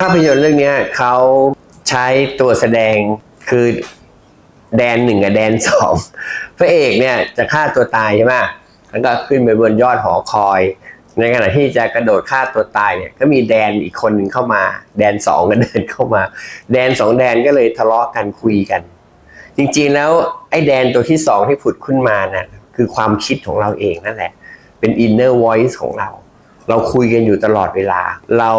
ภาพยนตร์เรื่องนี้เขาใช้ตัวแสดงคือแดนหนึ่งกับแดนสองพระเอกเนี่ยจะฆ่าตัวตายใช่ไหมแล้วก็ขึ้นไปบนยอดหอคอย ในขณะที่จะกระโดดฆ่าตัวตายเนี่ยก็มีแดนอีกคนหนึ่งเข้ามา แดนสองก็เดินเข้ามา แดนสองแดนก็เลยทะเลาะกันคุยกัน จริงๆแล้วไอ้แดนตัวที่สองที่ผุดขึ้นมาน่ะคือความคิดของเราเองนั่นแหละ เป็น inner voice ของเรา เราคุยกันอยู่ตลอดเวลา เรา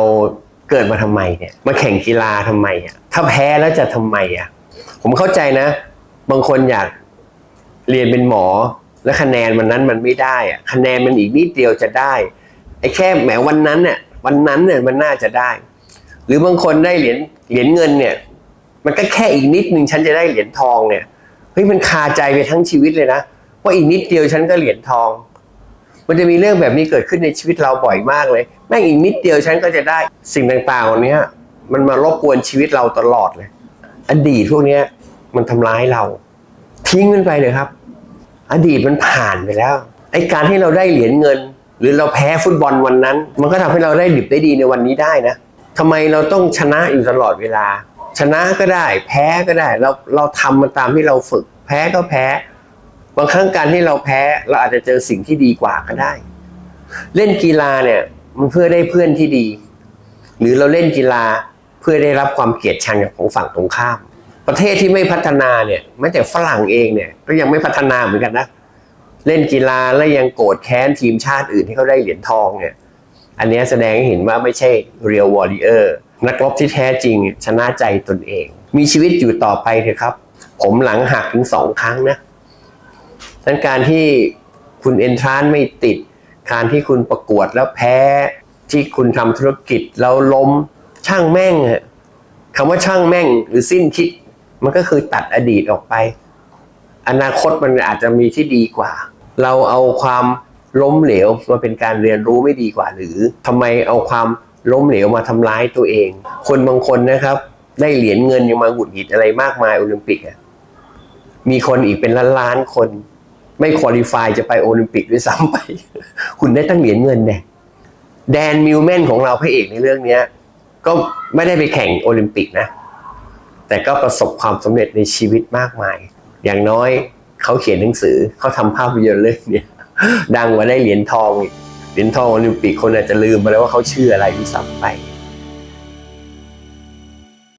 เกิดมาทำไมเนี่ยมาแข่งกีฬาทำไมอะถ้าแพ้แล้วจะทำไมอะผมเข้าใจนะ บางคนอยากเรียนเป็นหมอ แล้วคะแนนมันนั้นมันไม่ได้อะคะแนนมันอีกนิดเดียวจะได้ไอ้แค่แหมวันนั้นเนี่ยวันนั้นเนี่ยมันน่าจะได้ หรือบางคนได้เหรียญเหรียญเงินเนี่ย มันก็แค่อีกนิดนึงฉันจะได้เหรียญทองเนี่ยเฮ้ยมันคาใจไปทั้งชีวิตเลยนะว่าอีกนิดเดียวฉันก็เหรียญทอง มันจะมีเรื่องแบบนี้เกิดขึ้นในชีวิตเราบ่อยมากเลย แม่งอีกนิดเดียวฉันก็จะได้สิ่งต่างๆเหล่านี้มันมารบกวนชีวิตเราตลอดเลย อดีตพวกนี้มันทำร้ายเรา ทิ้งมันไปเลยครับ อดีตมันผ่านไปแล้วไอ้การที่เราได้เหรียญเงิน หรือเราแพ้ฟุตบอลวันนั้น มันก็ทำให้เราได้ดิบได้ดีในวันนี้ได้นะทำไมเราต้องชนะอยู่ตลอดเวลา ชนะก็ได้ แพ้ก็ได้ เราเราทำมันตามที่เราฝึก แพ้ก็แพ้ บางครั้งการที่เราแพ้เราอาจจะเจอสิ่งที่ดีกว่าก็ได้ เล่นกีฬาเนี่ย มันเพื่อได้เพื่อนที่ดี หรือเราเล่นกีฬาเพื่อได้รับความเกลียดชังจากของฝั่งตรงข้าม ประเทศที่ไม่พัฒนาเนี่ยแม้แต่ฝรั่งเองเนี่ยก็ยังไม่พัฒนาเหมือนกันนะเล่นกีฬาแล้วยังโกรธแค้นทีมชาติอื่นที่เขาได้เหรียญทองเนี่ย อันนี้แสดงให้เห็นว่าไม่ใช่ real warrior นักรบที่แท้จริงชนะใจตนเอง มีชีวิตอยู่ต่อไปเถอะครับ ผมหลังหักถึงสองครั้งนะ นั้นการที่คุณเอนทรานไม่ติด การที่คุณประกวดแล้วแพ้ ที่คุณทำธุรกิจแล้วล้มช่างแม่งคำว่าช่างแม่งหรือสิ้นคิด มันก็คือตัดอดีตออกไป อนาคตมันอาจจะมีที่ดีกว่า เราเอาความล้มเหลวมาเป็นการเรียนรู้ไม่ดีกว่า หรือทำไมเอาความล้มเหลวมาทำร้ายตัวเอง คนบางคนนะครับ ได้เหรียญเงินยังมาหงุดหงิดอะไรมากมายโอลิมปิกอะมีคนอีกเป็นล้านล้านคน ไม่คุริฟายจะไปโอลิมปิกด้วยซ้ำไป คุณได้ตั้งเหรียญเงินเนี่ยแดนมิลแมนของเราพระเอกในเรื่องเนี้ย ก็ไม่ได้ไปแข่งโอลิมปิกนะ แต่ก็ประสบความสำเร็จในชีวิตมากมาย อย่างน้อยเขาเขียนหนังสือเขาทำภาพยนตร์เรื่องเนี้ยดังกว่าได้เหรียญทองเหรียญทองโอลิมปิกคนอาจจะลืมไปแล้วว่าเขาชื่ออะไรที่ซ้ำไป